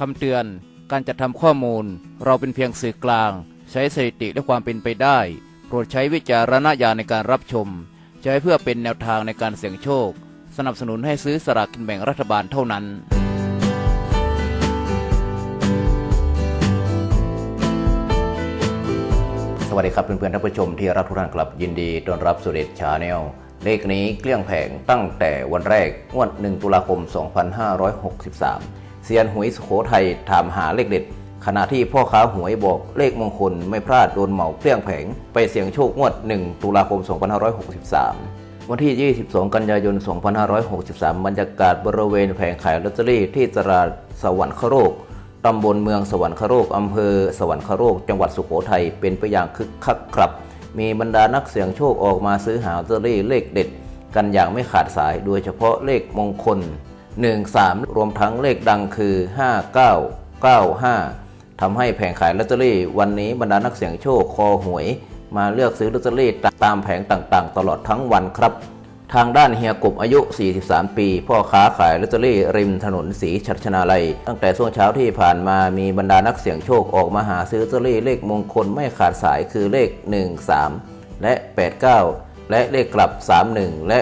คำเตือน การจัดทำข้อมูล เราเป็นเพียงสื่อกลาง ใช้สถิติและความเป็นไปได้ โปรดใช้วิจารณญาณในการรับชม ใช้เพื่อเป็นแนวทางในการเสี่ยงโชค สนับสนุนให้ซื้อสลากกินแบ่งรัฐบาลเท่านั้นสวัสดีครับเพื่อนๆท่านผู้ชมที่รักทุกท่านครับยินดีต้อนรับสุเดชชาแนลเลขนี้เกลี้ยงแผงตั้งแต่วันแรกงวด 1 ตุลาคม 2563 เซียนหวยสุโขทัยถามหาเลขเด็ด ขณะที่พ่อค้าหวยบอกเลขมงคลไม่พลาดโดนเหมาเกลี้ยงแผง ไปเสี่ยงโชคงวด 1 ตุลาคม 2563 วันที่ 22 กันยายน 2563 บรรยากาศบริเวณแผงขายลอตเตอรี่ที่ตลาดสวรรคโรกตำบลเมืองสวรรคโรกอำเภอสวรรคโรกจังหวัดสุโขทัยเป็นไปอย่างคึกคักครับ มีบรรดานักเสี่ยงโชคออกมาซื้อหาลอตเตอรี่เลขเด็ด กันอย่างไม่ขาดสายโดยเฉพาะเลขมงคล 13 รวมทั้งเลขดังคือ 5995ทำให้แผงขายลอตเตอรี่ วันนี้บรรดานักเสี่ยงโชคคอหวย มาเลือกซื้อลอตเตอรี่ตามแผงต่างๆ ตลอดทั้งวันครับ ทางด้านเฮียกบอายุ 43 ปี พ่อค้าขายลอตเตอรี่ริมถนนสีชัชนาลัย ตั้งแต่ช่วงเช้าที่ผ่านมามีบรรดานักเสี่ยงโชคออกมาหาซื้อลอตเตอรี่เลขมงคลไม่ขาดสายคือเลข 13 และ 89 และเลขกลับ 31 และ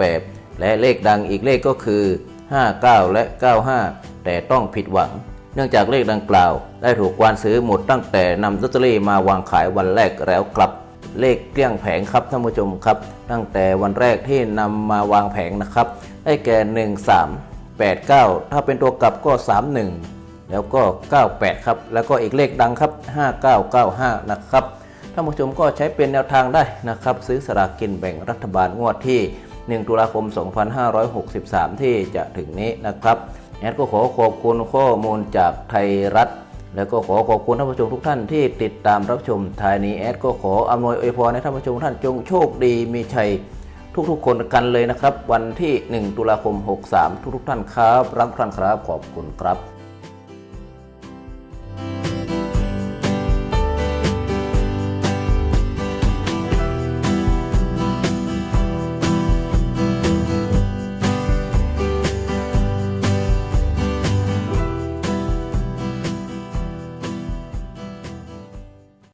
98 และเลขดังอีกเลขก็คือ 59 และ 95 แต่ต้องผิดหวัง เนื่องจากเลขดังกล่าว ได้ถูกกวานซื้อหมดตั้งแต่นำลอตเตอรี่มาวางขายวันแรกแล้วครับ เลขเกลี้ยงแผงครับท่านผู้ชมครับ ตั้งแต่วันแรกที่นำมาวางแผงนะครับ ได้แก่ 1 3 8 9 ถ้าเป็นตัวกลับก็ 31 แล้วก็ 98 ครับ แล้วก็อีกเลขดังครับ 5995 นะครับท่านผู้ชมก็ใช้เป็นแนวทางได้นะครับ ซื้อสลากกินแบ่งรัฐบาลงวดที่ 1 ตุลาคม 2563 ที่จะถึงนี้นะครับแอดก็ขอขอบคุณข้อมูลจากไทยรัฐ แล้วก็ขอขอบคุณท่านผู้ชมทุกท่านที่ติดตามรับชมทายนี้แอดก็ขออำนวยอวยพรให้ท่านผู้ชมท่านจงโชคดีมีชัยทุกๆ คนกันเลยนะครับ วันที่ 1 ตุลาคม 63 ทุกๆท่านครับ รักทุกท่านครับขอบคุณครับ